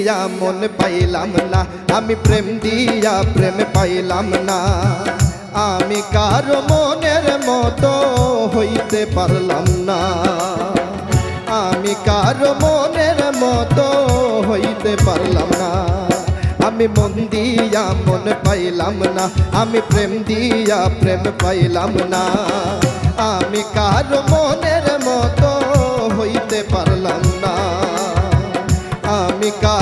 দিয়া মন পাইলাম না। আমি প্রেম দিয়া প্রেম পাইলাম না। আমি কারও মনের মতো হইতে পারলাম না। আমি কারও মনের মতো হইতে পারলাম না। আমি মন দিয়া মন পাইলাম না। আমি প্রেম দিয়া প্রেম পাইলাম না। আমি কারও মনের মতো হইতে পারলাম না। আমি কারও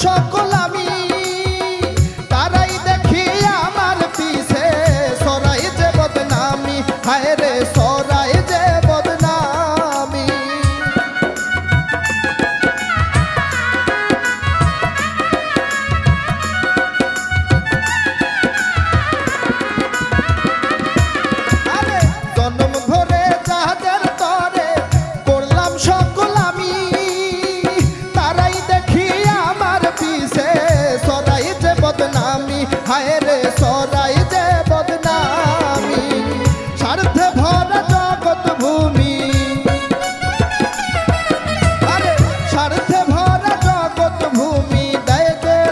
সকল রে সরাই যে বদনামি স্বার্থে ভরা জগৎ ভূমি।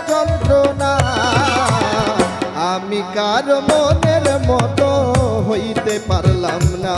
যন্ত্রণা। আমি কার মনের মতো হইতে পারলাম না।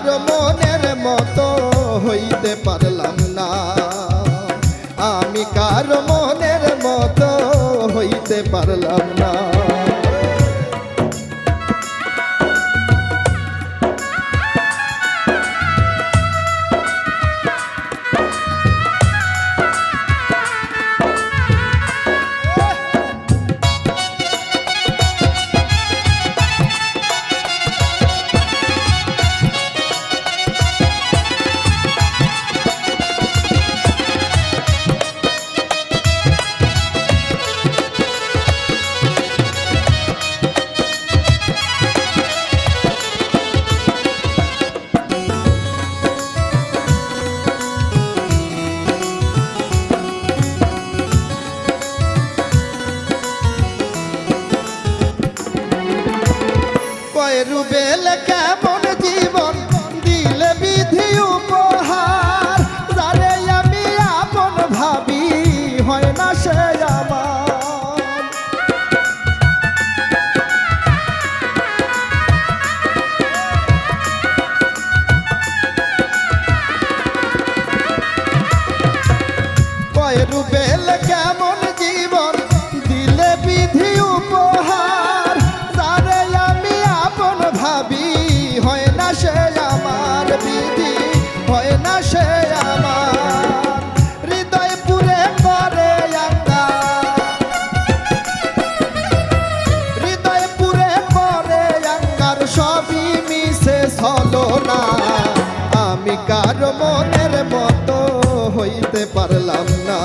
আমি কার মনের মতো হইতে পারলাম না।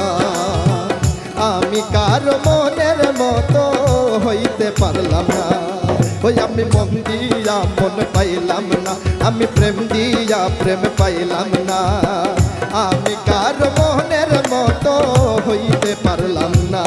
আমি কারও মনের মতো হইতে পারলাম না। ওই আমি মন দিয়া মন পাইলাম না। আমি প্রেম দিয়া প্রেম পাইলাম না। আমি কারও মনের মতো হইতে পারলাম না।